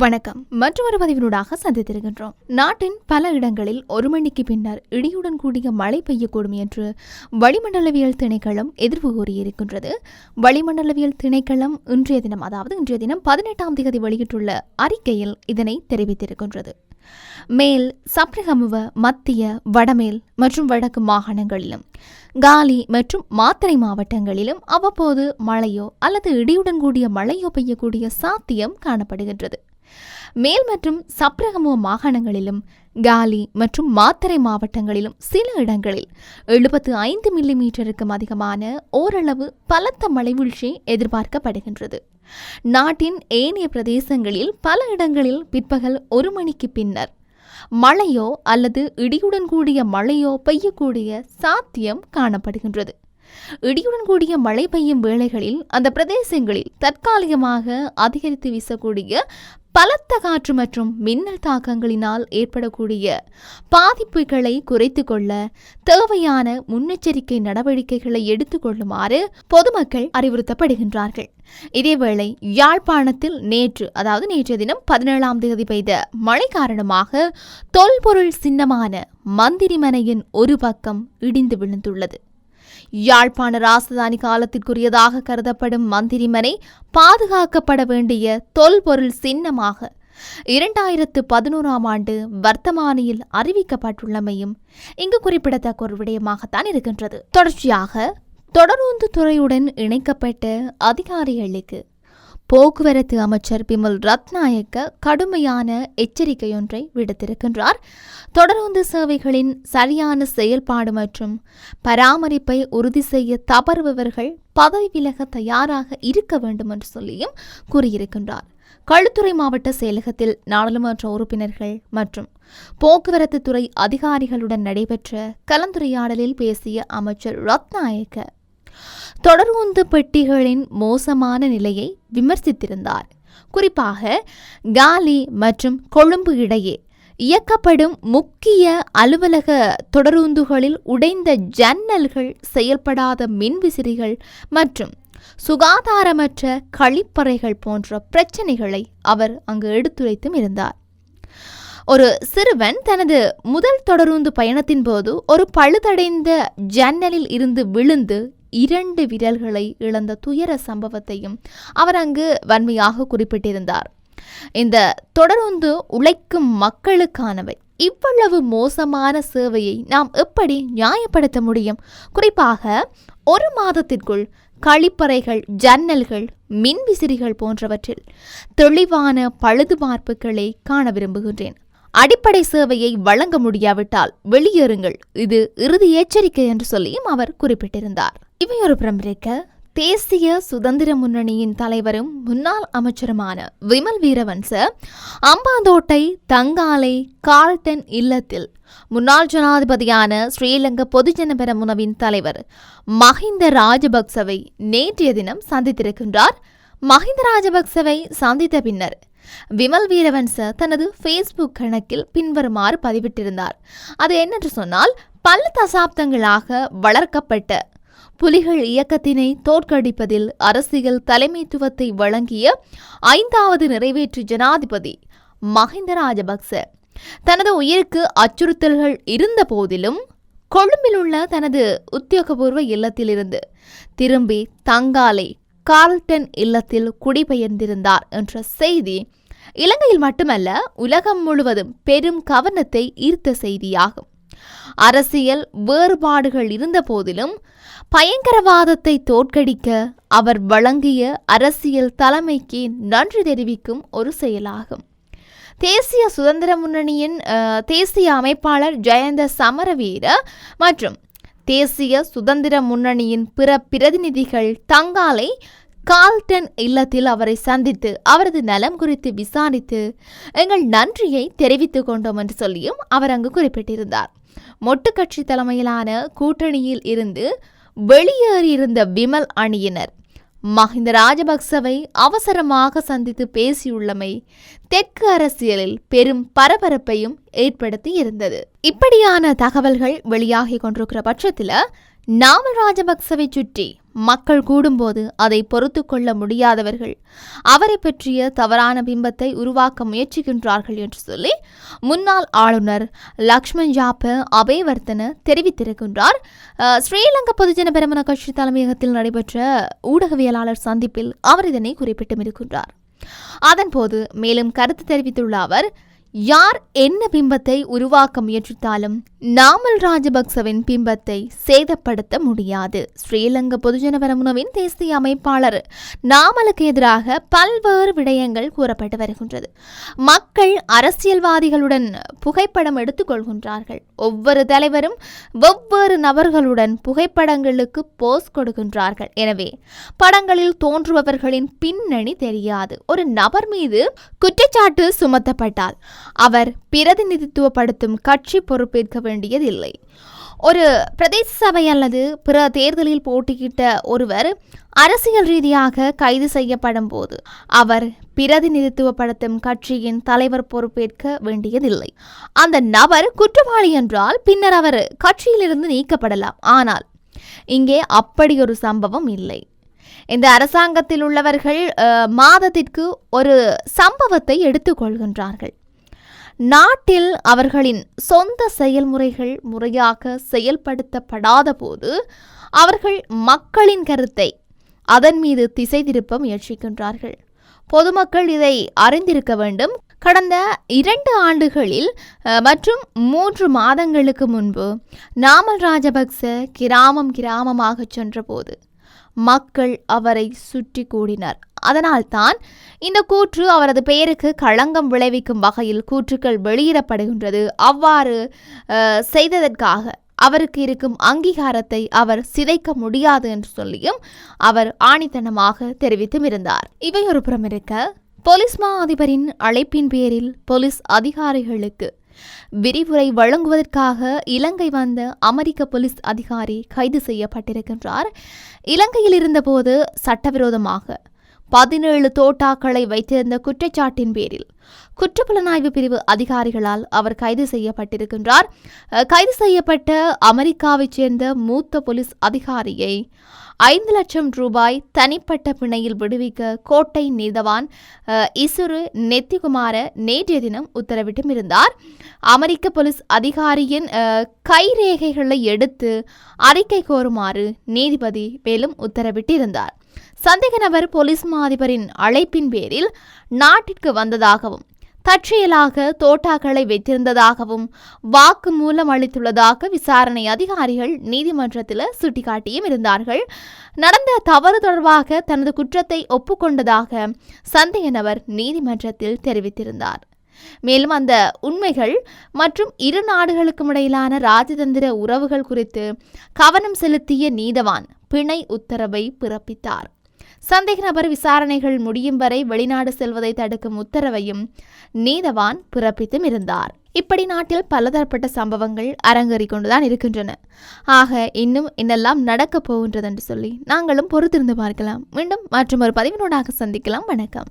வணக்கம். மற்றொரு பதிவினூடாக சந்தித்திருக்கின்றோம். நாட்டின் பல இடங்களில் ஒரு மணிக்கு பின்னர் இடியுடன் கூடிய மழை பெய்யக்கூடும் என்று வளிமண்டலவியல் திணைக்களம் எதிர்வு கூறியிருக்கின்றது. வளிமண்டலவியல் திணைக்களம் இன்றைய தினம் அதாவது இன்றைய தினம் பதினெட்டாம் தேதி வெளியிட்டுள்ள அறிக்கையில் இதனை தெரிவித்திருக்கின்றது. மேல் சப்ரகமுவ மத்திய வடமேல் மற்றும் வடக்கு மாகாணங்களிலும் காலி மற்றும் மாத்தறை மாவட்டங்களிலும் அவ்வப்போது மழையோ அல்லது இடியுடன் கூடிய மழையோ பெய்யக்கூடிய சாத்தியம் காணப்படுகின்றது. மேல் மற்றும் சப்ரகமோ மாகாணங்களிலும் காலி மற்றும் மாத்தரை மாவட்டங்களிலும் சில இடங்களில் எழுபத்து ஐந்து மில்லி மீட்டருக்கும் அதிகமான ஓரளவு பலத்த மழை வீழ்ச்சி எதிர்பார்க்கப்படுகின்றது. நாட்டின் ஏனைய பிரதேசங்களில் பல இடங்களில் பிற்பகல் ஒரு மணிக்கு பின்னர் மழையோ அல்லது இடியுடன் கூடிய மழையோ பெய்யக்கூடிய சாத்தியம் காணப்படுகின்றது. இடியுடன் கூடிய மழை பெய்யும் வேளைகளில் அந்த பிரதேசங்களில் தற்காலிகமாக அதிகரித்து வீசக்கூடிய பலத்த காற்று மற்றும் மின்னல் தாக்கங்களினால் ஏற்படக்கூடிய பாதிப்புகளை குறைத்து கொள்ள தேவையான முன்னெச்சரிக்கை நடவடிக்கைகளை எடுத்துக்கொள்ளுமாறு பொதுமக்கள் அறிவுறுத்தப்படுகின்றார்கள். இதேவேளை யாழ்ப்பாணத்தில் நேற்று அதாவது நேற்றைய தினம் பதினேழாம் தேதி பெய்த மழை காரணமாக தொல்பொருள் சின்னமான மந்திரிமனையின் ஒரு பக்கம் இடிந்து விழுந்துள்ளது. யாழ்ப்பாண ராசதானி காலத்திற்குரியதாக கருதப்படும் மந்திரிமனை பாதுகாக்கப்பட வேண்டிய தொல்பொருள் சின்னமாக இரண்டாயிரத்து பதினோராம் ஆண்டு வர்த்தமானியில் அறிவிக்கப்பட்டுள்ளமையும் இங்கு குறிப்பிடத்தக்க ஒரு விடயமாகத்தான் இருக்கின்றது. தொடர்ச்சியாக தொடருந்து துறையுடன் இணைக்கப்பட்ட அதிகாரிகளுக்கு போக்குவரத்து அமைச்சர் பிமல் ரத்நாயக்க கடுமையான எச்சரிக்கையொன்றை விடுத்திருக்கின்றார். தொடருந்து சேவைகளின் சரியான செயல்பாடு மற்றும் பராமரிப்பை உறுதி செய்ய தவறுபவர்கள் பதவி விலக தயாராக இருக்க வேண்டும் என்று சொல்லியும் கூறியிருக்கின்றார். களுத்துறை மாவட்ட செயலகத்தில் நாடாளுமன்ற உறுப்பினர்கள் மற்றும் போக்குவரத்து துறை அதிகாரிகளுடன் நடைபெற்ற கலந்துரையாடலில் பேசிய அமைச்சர் ரத்நாயக்க தொடர்ந்து பெட்டிகளின் மோசமான நிலையை விமர்சித்திருந்தார். குறிப்பாக காலி மற்றும் கொழும்பு இடையே இயக்கப்படும் முக்கிய அலுவலக தொடருந்துகளில் உடைந்த ஜன்னல்கள் செயல்படாத மின்விசிறிகள் மற்றும் சுகாதாரமற்ற கழிப்பறைகள் போன்ற பிரச்சனைகளை அவர் அங்கு எடுத்துரைத்தும் இருந்தார். ஒரு சிறுவன் தனது முதல் தொடருந்து பயணத்தின் போது ஒரு பழுதடைந்த ஜன்னலில் இருந்து விழுந்து இரண்டு விரல்களை இழந்த துயர சம்பவத்தையும் அவர் அங்கு வன்மையாக குறிப்பிட்டிருந்தார். இந்த தொடருந்து உழைக்கும் மக்களுக்கானவை. இவ்வளவு மோசமான சேவையை நாம் எப்படி நியாயப்படுத்த முடியும்? குறிப்பாக ஒரு மாதத்திற்குள் கழிப்பறைகள் ஜன்னல்கள் மின்விசிறிகள் போன்றவற்றில் தெளிவான பழுதுபார்ப்புகளை காண விரும்புகின்றேன். அடிப்படை சேவையை வழங்க முடியாவிட்டால் வெளியேறுங்கள். இது இறுதி எச்சரிக்கை என்று சொல்லியும் அவர் குறிப்பிட்டிருந்தார். இவையொரு பிரமிக்க தேசிய சுதந்திர முன்னணியின் தலைவரும் முன்னாள் அமைச்சருமான விமல் வீரவன்ச அம்பாந்தோட்டை தங்காலை கால்டன் இல்லத்தில் முன்னாள் ஜனாதிபதியான ஸ்ரீலங்கா பொதுஜன பெரமுனவின் தலைவர் மஹிந்த ராஜபக்சவை நேற்றைய தினம் சந்தித்திருக்கின்றார். மஹிந்த ராஜபக்சவை சந்தித்த பின்னர் விமல் வீரவன்ச தனது ஃபேஸ்புக் கணக்கில் பின்வருமாறு பதிவிட்டிருந்தார். அது என்னென்று சொன்னால் பல தசாப்தங்களாக வளர்க்கப்பட்ட புலிகள் இயக்கத்தினை தோற்கடிப்பதில் அரசியல் தலைமைத்துவத்தை வழங்கிய ஐந்தாவது நிறைவேற்று ஜனாதிபதி மஹிந்த ராஜபக்ச. தனது உயிருக்கு அச்சுறுத்தல்கள் இருந்த போதிலும் கொழும்பில் உள்ள தனது உத்தியோகபூர்வ இல்லத்திலிருந்து திரும்பி தங்காலை கார்ல்டன் இல்லத்தில் குடிபெயர்ந்திருந்தார் என்ற செய்தி இலங்கையில் மட்டுமல்ல உலகம் முழுவதும் பெரும் கவனத்தை ஈர்த்த செய்தியாகும். அரசியல் வேறுபாடுகள் இருந்த போதிலும் பயங்கரவாதத்தை தோற்கடிக்க அவர் வழங்கிய அரசியல் தலைமைக்கு நன்றி தெரிவிக்கும் ஒரு செயலாகும். தேசிய சுதந்திர முன்னணியின் தேசிய அமைப்பாளர் ஜெயந்த சமரவீர மற்றும் தேசிய சுதந்திர முன்னணியின் பிற பிரதிநிதிகள் தங்காலை கால்டன் இல்லத்தில் அவரை சந்தித்து அவரது நலம் குறித்து விசாரித்து எங்கள் நன்றியை தெரிவித்துக் கொண்டோம் என்று சொல்லியும் அவர் அங்கு குறிப்பிட்டிருந்தார். மொட்டு கட்சி தலைமையிலான கூட்டணியில் இருந்து வெளியேறியிருந்த விமல் அணியினர். மஹிந்த ராஜபக்சவை அவசரமாக சந்தித்து பேசியுள்ளமை தெற்கு அரசியலில் பெரும் பரபரப்பையும் ஏற்படுத்தி இருந்தது இப்படியான தகவல்கள் வெளியாகி கொண்டிருக்கிற பட்சத்தில் நாமல் ராஜபக்சவை சுற்றி மக்கள் கூடும்போது அதை பொறுத்து கொள்ள முடியாதவர்கள். அவரை பற்றிய தவறான பிம்பத்தை உருவாக்க முயற்சிக்கின்றார்கள் என்று சொல்லி முன்னாள் ஆளுநர் லக்ஷ்மண் ஜாப்ப அபேவர்த்தன தெரிவித்திருக்கின்றார். ஸ்ரீலங்கா பொதுஜன பெருமன கட்சி தலைமையகத்தில் நடைபெற்ற ஊடகவியலாளர் சந்திப்பில் அவர் இதனை குறிப்பிட்டும் இருக்கின்றார் அதன்போது மேலும் கருத்து தெரிவித்துள்ள அவர் யார் என்ன பிம்பத்தை உருவாக்க முயற்சித்தாலும் நாமல் ராஜபக்சவின் பிம்பத்தை சேதப்படுத்த முடியாது. ஸ்ரீலங்கா பொதுஜன பெரமுனவின் தேசிய அமைப்பாளர் நாமலுக்கு எதிராக பல்வேறு விடயங்கள் கூறப்பட்டு வருகின்றது. மக்கள் அரசியல்வாதிகளுடன் புகைப்படம் எடுத்துக்கொள்கின்றார்கள் ஒவ்வொரு தலைவரும் வெவ்வேறு நபர்களுடன் புகைப்படங்களுக்கு போஸ் கொடுக்கின்றார்கள். எனவே படங்களில் தோன்றுபவர்களின் பின்னணி தெரியாது. ஒரு நபர் மீது குற்றச்சாட்டு சுமத்தப்பட்டால் அவர் பிரதிநிதித்துவப்படுத்தும் கட்சி பொறுப்பேற்க வேண்டியதில்லை. ஒரு பிரதேச சபை அல்லது பிற தேர்தலில் போட்டியிட்ட ஒருவர் அரசியல் ரீதியாக கைது செய்யப்படும் போது அவர் பிரதிநிதித்துவப்படுத்தும் கட்சியின் தலைவர் பொறுப்பேற்க வேண்டியதில்லை. அந்த நபர் குற்றவாளி என்றால் பின்னர் அவர் கட்சியிலிருந்து நீக்கப்படலாம். ஆனால் இங்கே அப்படி ஒரு சம்பவம் இல்லை. இந்த அரசாங்கத்தில் உள்ளவர்கள் மாதத்திற்கு ஒரு சம்பவத்தை எடுத்துக்கொள்கின்றார்கள். நாட்டில் அவர்களின் சொந்த செயல்முறைகள் முறையாக செயல்படுத்தப்படாத போது அவர்கள் மக்களின் கருத்தை அதன் மீது திசை திருப்ப முயற்சிக்கின்றார்கள். பொதுமக்கள் இதை அறிந்திருக்க வேண்டும். கடந்த இரண்டு ஆண்டுகளில் மற்றும் மூன்று மாதங்களுக்கு முன்பு நாமல் ராஜபக்ச கிராமம் கிராமமாக சென்றபோது மக்கள் அவரை சுற்றி கூடினர். அதனால்தான் இந்த கூற்று அவரது பெயருக்கு களங்கம் விளைவிக்கும் வகையில் கூற்றுக்கள் வெளியிடப்படுகின்றது. அவ்வாறு செய்ததற்காக அவருக்கு இருக்கும் அங்கீகாரத்தை அவர் சிதைக்க முடியாது என்று சொல்லியும் அவர் ஆணித்தனமாக தெரிவித்தும் இருந்தார். இவை ஒரு புறம் இருக்க போலீஸ் மா அதிபரின் அழைப்பின் பேரில் போலீஸ் அதிகாரிகளுக்கு விரிவுரை வழங்குவதற்காக இலங்கை வந்த அமெரிக்க போலீஸ் அதிகாரி கைது செய்யப்பட்டிருக்கின்றார். இலங்கையில் இருந்தபோது சட்டவிரோதமாக பதினேழு தோட்டாக்களை வைத்திருந்த குற்றச்சாட்டின் பேரில் குற்றப்புலனாய்வு பிரிவு அதிகாரிகளால் அவர் கைது செய்யப்பட்டிருக்கின்றார். கைது செய்யப்பட்ட அமெரிக்காவைச் சேர்ந்த மூத்த போலீஸ் அதிகாரியை ஐந்து லட்சம் ரூபாய் தனிப்பட்ட பிணையில் விடுவிக்க கோட்டை நீதவான் இசுரு நெத்திகுமார நேற்றைய தினம் உத்தரவிட்டும் இருந்தார் அமெரிக்க போலீஸ் அதிகாரியின் கைரேகைகளை எடுத்து அறிக்கை கோருமாறு நீதிபதி மேலும் உத்தரவிட்டிருந்தார். சந்தேக நபர் போலீஸ் மாதிபரின் அழைப்பின் பேரில் நாட்டிற்கு வந்ததாகவும் தற்செயலாக தோட்டாக்களை வைத்திருந்ததாகவும் வாக்குமூலம் அளித்துள்ளதாக விசாரணை அதிகாரிகள் நீதிமன்றத்தில் சுட்டிக்காட்டியும் இருந்தார்கள். நடந்த தவறு தொடர்பாக தனது குற்றத்தை ஒப்புக்கொண்டதாக சந்தேக நபர் நீதிமன்றத்தில் தெரிவித்திருந்தார். மேலும் அந்த உண்மைகள் மற்றும் இரு நாடுகளுக்கும் இடையிலான ராஜதந்திர உறவுகள் குறித்து கவனம் செலுத்திய நீதவான் பிணை உத்தரவை பிறப்பித்தார். சந்தேக நபர் விசாரணைகள் முடியும் வரை வெளிநாடு செல்வதை தடுக்கும் உத்தரவையும் நீதவான் பிறப்பித்தும் இருந்தார். இப்படி நாட்டில் பலதரப்பட்ட சம்பவங்கள் அரங்கேறிக் கொண்டுதான் இருக்கின்றன. ஆக இன்னும் என்னெல்லாம் நடக்கப் போகின்றது என்று சொல்லி நாங்களும் பொறுத்திருந்து பார்க்கலாம். மீண்டும் மற்றும் ஒரு பதிவினோடாக சந்திக்கலாம். வணக்கம்.